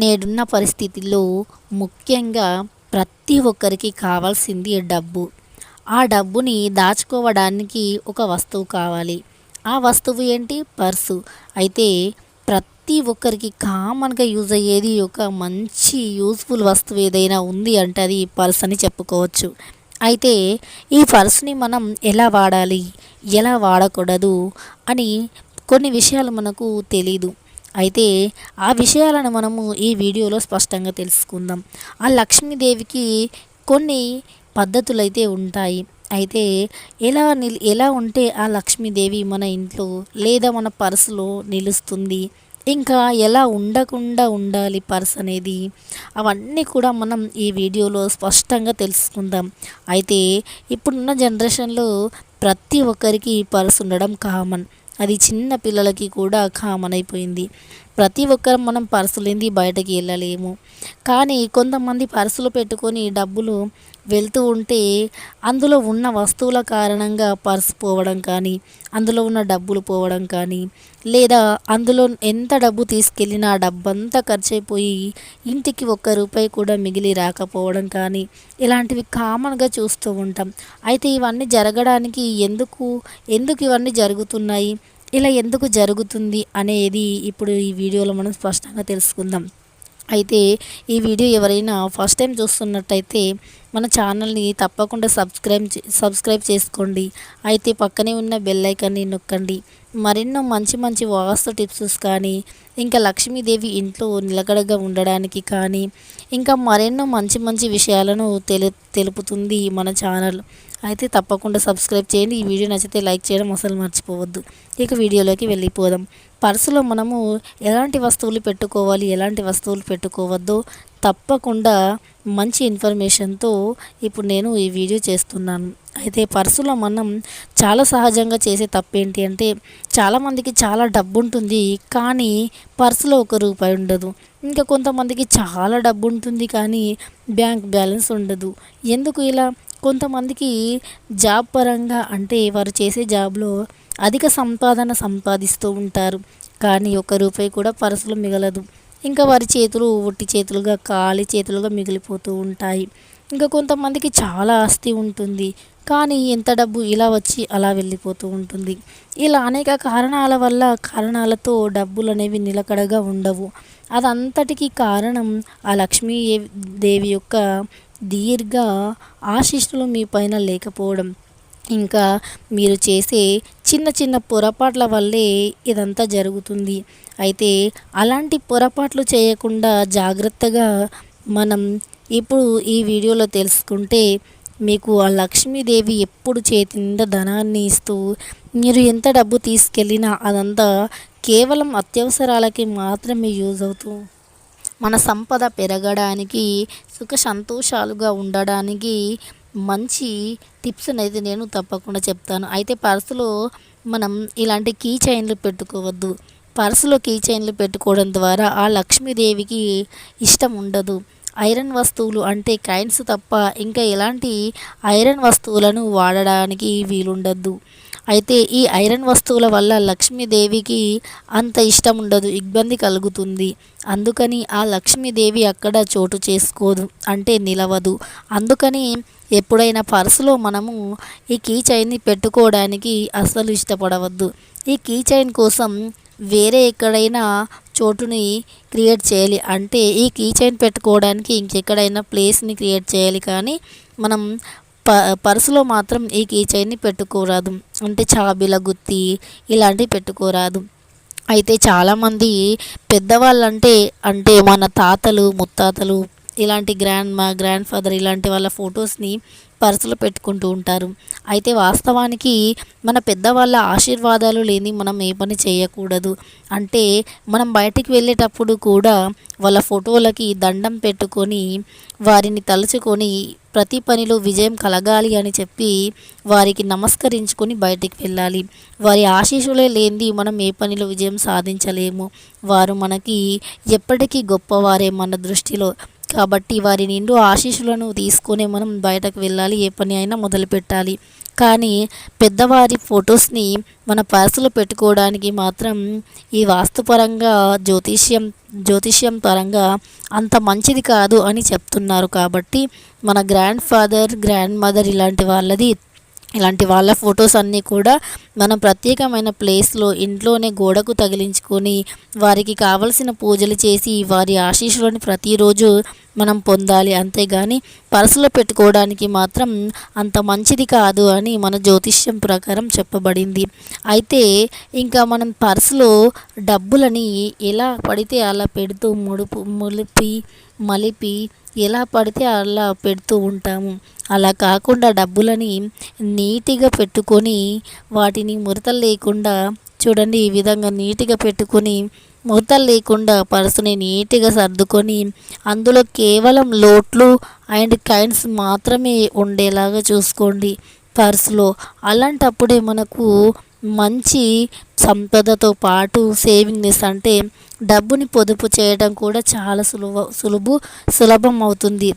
నేడున్న పరిస్థితుల్లో ముఖ్యంగా ప్రతి ఒక్కరికి కావాల్సింది డబ్బు. ఆ డబ్బుని దాచుకోవడానికి ఒక వస్తువు కావాలి. ఆ వస్తువు ఏంటి? పర్సు. అయితే ప్రతి ఒక్కరికి కామన్గా యూజ్ అయ్యేది ఒక మంచి యూస్ఫుల్ వస్తువు ఏదైనా ఉంది అంటే అది పర్స్ అని చెప్పుకోవచ్చు. అయితే ఈ పర్స్ని మనం ఎలా వాడాలి? ఎలా వాడకూడదు? అని కొన్ని విషయాలు మనకు తెలీదు. అయితే ఆ విషయాలను మనము ఈ వీడియోలో స్పష్టంగా తెలుసుకుందాం. ఆ లక్ష్మీదేవికి కొన్ని పద్ధతులు అయితే ఉంటాయి. అయితే ఎలా నిల్ ఎలా ఉంటే ఆ లక్ష్మీదేవి మన ఇంట్లో లేదా మన పర్సులో నిలుస్తుంది? ఇంకా ఎలా ఉండకుండా ఉండాలి పర్స్ అనేది? అవన్నీ కూడా మనం ఈ వీడియోలో స్పష్టంగా తెలుసుకుందాం. అయితే ఇప్పుడున్న జనరేషన్లో ప్రతి ఒక్కరికి పర్స్ ఉండడం కామన్. అది చిన్న పిల్లలకి కూడా కామన్ అయిపోయింది ప్రతి ఒక్కరం మనం పర్సు లేనిది బయటకి వెళ్ళలేము. కానీ కొంతమంది పర్సులు పెట్టుకొని డబ్బులు వెళ్తూ ఉంటే అందులో ఉన్న వస్తువుల కారణంగా పర్స్ పోవడం కానీ అందులో ఉన్న డబ్బులు పోవడం కానీ లేదా అందులో ఎంత డబ్బు తీసుకెళ్ళినా ఆ డబ్బంతా ఖర్చు అయిపోయి ఇంటికి ఒక్క రూపాయి కూడా మిగిలి రాకపోవడం కానీ ఇలాంటివి కామన్గా చూస్తూ ఉంటాం. అయితే ఇవన్నీ జరగడానికి ఎందుకు ఎందుకు ఇవన్నీ జరుగుతున్నాయి? ఇలా ఎందుకు జరుగుతుంది అనేది ఇప్పుడు ఈ వీడియోలో మనం స్పష్టంగా తెలుసుకుందాం. అయితే ఈ వీడియో ఎవరైనా ఫస్ట్ టైం చూస్తున్నట్టయితే మన ఛానల్ని తప్పకుండా సబ్స్క్రైబ్ సబ్స్క్రైబ్ చేసుకోండి. అయితే పక్కనే ఉన్న బెల్ ఐకాన్ని నొక్కండి. మరెన్నో మంచి మంచి వాస్తు టిప్స్ కానీ ఇంకా లక్ష్మీదేవి ఇంట్లో నిలకడగా ఉండడానికి కానీ ఇంకా మరెన్నో మంచి మంచి విషయాలను తెలు తెలుపుతుంది మన ఛానల్. అయితే తప్పకుండా సబ్స్క్రైబ్ చేయండి. ఈ వీడియో నచ్చితే లైక్ చేయడం అసలు మర్చిపోవద్దు. ఇక వీడియోలోకి వెళ్ళిపోదాం. పర్సులో మనము ఎలాంటి వస్తువులు పెట్టుకోవాలి ఎలాంటి వస్తువులు పెట్టుకోవద్దు తప్పకుండా మంచి ఇన్ఫర్మేషన్తో ఇప్పుడు నేను ఈ వీడియో చేస్తున్నాను. అయితే పర్సులో మనం చాలా సహజంగా చేసే తప్పేంటి అంటే చాలామందికి చాలా డబ్బు ఉంటుంది కానీ పర్సులో ఒక రూపాయి ఉండదు. ఇంకా కొంతమందికి చాలా డబ్బు ఉంటుంది కానీ బ్యాంక్ బ్యాలెన్స్ ఉండదు. ఎందుకు ఇలా? కొంతమందికి జాబ్ పరంగా అంటే వారు చేసే జాబ్లో అధిక సంపాదన సంపాదిస్తూ ఉంటారు. కానీ ఒక రూపాయి కూడా పర్సులో మిగలదు. ఇంకా వారి చేతులు ఒట్టి చేతులుగా ఖాళీ చేతులుగా మిగిలిపోతూ ఉంటాయి. ఇంకా కొంతమందికి చాలా ఆస్తి ఉంటుంది. కానీ ఎంత డబ్బు ఇలా వచ్చి అలా వెళ్ళిపోతూ ఉంటుంది. ఇలా అనేక కారణాల వల్ల కారణాలతో డబ్బులు అనేవి నిలకడగా ఉండవు. అదంతటికీ కారణం ఆ లక్ష్మీ దేవి యొక్క దీర్ఘ ఆశీస్సులు మీ పైన లేకపోవడం. ఇంకా మీరు చేసే చిన్న చిన్న పొరపాట్ల వల్లే ఇదంతా జరుగుతుంది. అయితే అలాంటి పొరపాట్లు చేయకుండా జాగ్రత్తగా మనం ఇప్పుడు ఈ వీడియోలో తెలుసుకుంటే మీకు ఆ లక్ష్మీదేవి ఎప్పుడు చేతి నిండా ధనాన్ని ఇస్తూ మీరు ఎంత డబ్బు తీసుకెళ్ళినా అదంతా కేవలం అత్యవసరాలకి మాత్రమే యూజ్ అవుతూ మన సంపద పెరగడానికి సుఖ సంతోషాలుగా ఉండడానికి మంచి టిప్స్ అనేది నేను తప్పకుండా చెప్తాను. అయితే పర్సులో మనం ఇలాంటి కీ చైన్లు పెట్టుకోవద్దు. పర్సులో కీ చైన్లు పెట్టుకోవడం ద్వారా ఆ లక్ష్మీదేవికి ఇష్టం ఉండదు. ఐరన్ వస్తువులు అంటే కాయిన్స్ తప్ప ఇంకా ఎలాంటి ఐరన్ వస్తువులను వాడడానికి వీలుండద్దు. అయితే ఈ ఐరన్ వస్తువుల వల్ల లక్ష్మీదేవికి అంత ఇష్టం ఉండదు ఇబ్బంది కలుగుతుంది. అందుకని ఆ లక్ష్మీదేవి అక్కడ చోటు చేసుకోదు అంటే నిలవదు. అందుకని ఎప్పుడైనా పర్సులో మనము ఈ కీ చైన్ని పెట్టుకోవడానికి అస్సలు ఇష్టపడవద్దు. ఈ కీ చైన్ కోసం వేరే ఎక్కడైనా చోటుని క్రియేట్ చేయాలి. అంటే ఈ కీ చైన్ పెట్టుకోవడానికి ఇంకెక్కడైనా ప్లేస్ని క్రియేట్ చేయాలి. కానీ మనం ప పర్సులో మాత్రం ఈ కీ చైన్ని పెట్టుకోరాదు. అంటే చాబీల గుత్తి ఇలాంటివి పెట్టుకోరాదు. అయితే చాలామంది పెద్దవాళ్ళంటే అంటే మన తాతలు ముత్తాతలు ఇలాంటి గ్రాండ్ మా గ్రాండ్ ఫాదర్ ఇలాంటి వాళ్ళ ఫొటోస్ని పర్సులో పెట్టుకుంటూ ఉంటారు. అయితే వాస్తవానికి మన పెద్దవాళ్ళ ఆశీర్వాదాలు లేని మనం ఏ పని చేయకూడదు. అంటే మనం బయటికి వెళ్ళేటప్పుడు కూడా వాళ్ళ ఫోటోలకి దండం పెట్టుకొని వారిని తలుచుకొని ప్రతి పనిలో విజయం కలగాలి అని చెప్పి వారికి నమస్కరించుకొని బయటికి వెళ్ళాలి. వారి ఆశీస్సులే లేనిది మనం ఏ పనిలో విజయం సాధించలేము. వారు మనకి ఎప్పటికీ గొప్పవారే మన దృష్టిలో. కాబట్టి వారి నిండు ఆశీస్సులను తీసుకొని మనం బయటకు వెళ్ళాలి. ఏ పని అయినా మొదలుపెట్టాలి. కానీ పెద్దవారి ఫొటోస్ని మన పర్సులో పెట్టుకోవడానికి మాత్రం ఈ వాస్తుపరంగా జ్యోతిష్యం జ్యోతిష్యం పరంగా అంత మంచిది కాదు అని చెప్తున్నారు. కాబట్టి మన గ్రాండ్ ఫాదర్ గ్రాండ్ మదర్ ఇలాంటి వాళ్ళది ఇలాంటి వాళ్ళ ఫొటోస్ అన్నీ కూడా మనం ప్రత్యేకమైన ప్లేస్లో ఇంట్లోనే గోడకు తగిలించుకొని వారికి కావలసిన పూజలు చేసి వారి ఆశీస్సులను ప్రతిరోజు మనం పొందాలి. అంతేగాని పరసలో పెట్టుకోవడానికి మాత్రం అంత మంచిది కాదు అని మన జ్యోతిష్యం ప్రకారం చెప్పబడింది. అయితే ఇంకా మనం పర్సులో డబ్బులని ఎలా పడితే అలా పెడుతూ ముడుపు ములిపి మలిపి ఎలా పడితే అలా పెడుతూ ఉంటాము? అలా కాకుండా డబ్బులని నీట్గా పెట్టుకొని వాటిని ముడతలు లేకుండా చూడండి ఈ విధంగా నీట్గా పెట్టుకొని ముడతలు లేకుండా పర్సుని నీట్గా సర్దుకొని అందులో కేవలం లోట్లు అండ్ కాయిన్స్ మాత్రమే ఉండేలాగా చూసుకోండి పర్సులో. అలాంటప్పుడే మనకు మంచి సంపదతో పాటు సేవింగ్స్ అంటే డబ్బుని పొదుపు చేయడం కూడా చాలా సులువ సులువు సులభం అవుతుంది.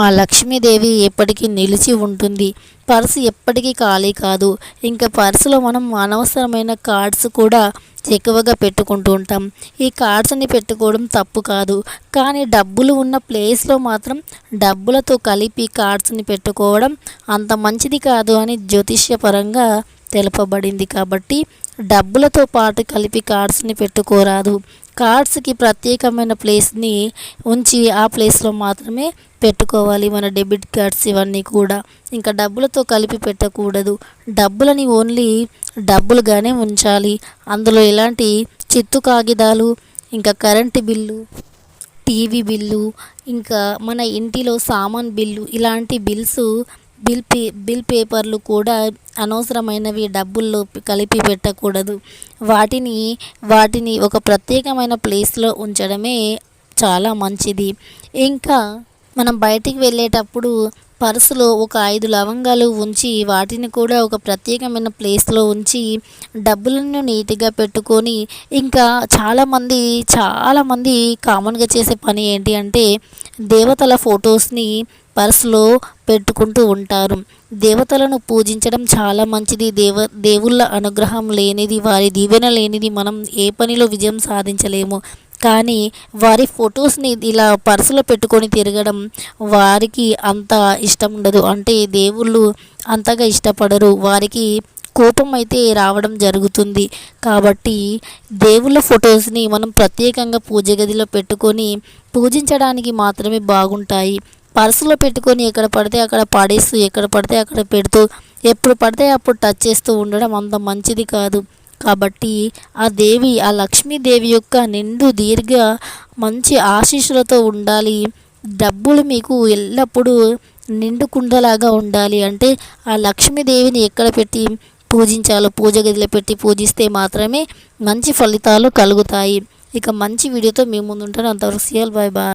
ఆ లక్ష్మీదేవి ఎప్పటికీ నిలిచి ఉంటుంది. పర్సు ఎప్పటికీ ఖాళీ కాదు. ఇంకా పర్సులో మనం అనవసరమైన కార్డ్స్ కూడా ఎక్కువగా పెట్టుకుంటూ ఉంటాం. ఈ కార్డ్స్ని పెట్టుకోవడం తప్పు కాదు. కానీ డబ్బులు ఉన్న ప్లేస్లో మాత్రం డబ్బులతో కలిపి కార్డ్స్ని పెట్టుకోవడం అంత మంచిది కాదు అని జ్యోతిష్యపరంగా తెలుపబడింది కాబట్టి డబ్బులతో పాటు కలిపి కార్డ్స్ని పెట్టుకోరాదు. కార్డ్స్కి ప్రత్యేకమైన ప్లేస్ని ఉంచి ఆ ప్లేస్లో మాత్రమే పెట్టుకోవాలి మన డెబిట్ కార్డ్స్ ఇవన్నీ కూడా. ఇంకా డబ్బులతో కలిపి పెట్టకూడదు. డబ్బులని ఓన్లీ డబ్బులుగానే ఉంచాలి. అందులో ఎలాంటి చిత్తు కాగితాలు ఇంకా కరెంటు బిల్లు టీవీ బిల్లు ఇంకా మన ఇంటిలో సామాన్ బిల్లు ఇలాంటి బిల్స్ బిల్ పే బిల్ పేపర్లు కూడా అనవసరమైనవి డబ్బుల్లో కలిపి పెట్టకూడదు. వాటిని వాటిని ఒక ప్రత్యేకమైన ప్లేస్లో ఉంచడమే చాలా మంచిది. ఇంకా మనం బయటికి వెళ్ళేటప్పుడు పర్సులో ఒక ఐదు లవంగాలు ఉంచి వాటిని కూడా ఒక ప్రత్యేకమైన ప్లేస్లో ఉంచి డబ్బులను నీట్గా పెట్టుకొని ఇంకా చాలామంది చాలామంది కామన్గా చేసే పని ఏంటి అంటే దేవతల ఫొటోస్ని పర్సులో పెట్టుకుంటూ ఉంటారు. దేవతలను పూజించడం చాలా మంచిది. దేవ దేవుళ్ళ అనుగ్రహం లేనిది వారి దీవెన లేనిది మనం ఏ పనిలో విజయం సాధించలేము. కానీ వారి ఫొటోస్ని ఇలా పర్సులో పెట్టుకొని తిరగడం వారికి అంత ఇష్టం ఉండదు. అంటే దేవుళ్ళు అంతగా ఇష్టపడరు. వారికి కోపం అయితే రావడం జరుగుతుంది. కాబట్టి దేవుళ్ళ ఫొటోస్ని మనం ప్రత్యేకంగా పూజ గదిలో పెట్టుకొని పూజించడానికి మాత్రమే బాగుంటాయి. పర్సులో పెట్టుకొని ఎక్కడ పడితే అక్కడ పడేస్తూ ఎక్కడ పడితే అక్కడ పెడుతూ ఎప్పుడు పడితే అప్పుడు టచ్ చేస్తూ ఉండడం అంత మంచిది కాదు. కాబట్టి ఆ దేవి ఆ లక్ష్మీదేవి యొక్క నిండు దీర్ఘ మంచి ఆశీస్సులతో ఉండాలి. డబ్బులు మీకు ఎల్లప్పుడూ నిండు కుండలాగా ఉండాలి. అంటే ఆ లక్ష్మీదేవిని ఎక్కడ పెట్టి పూజించాలో పూజ గదిలో పెట్టి పూజిస్తే మాత్రమే మంచి ఫలితాలు కలుగుతాయి. ఇక మంచి వీడియోతో మేము ముందు ఉంటాను అంతవరకు సీఎల్ బాయ్ బాయ్.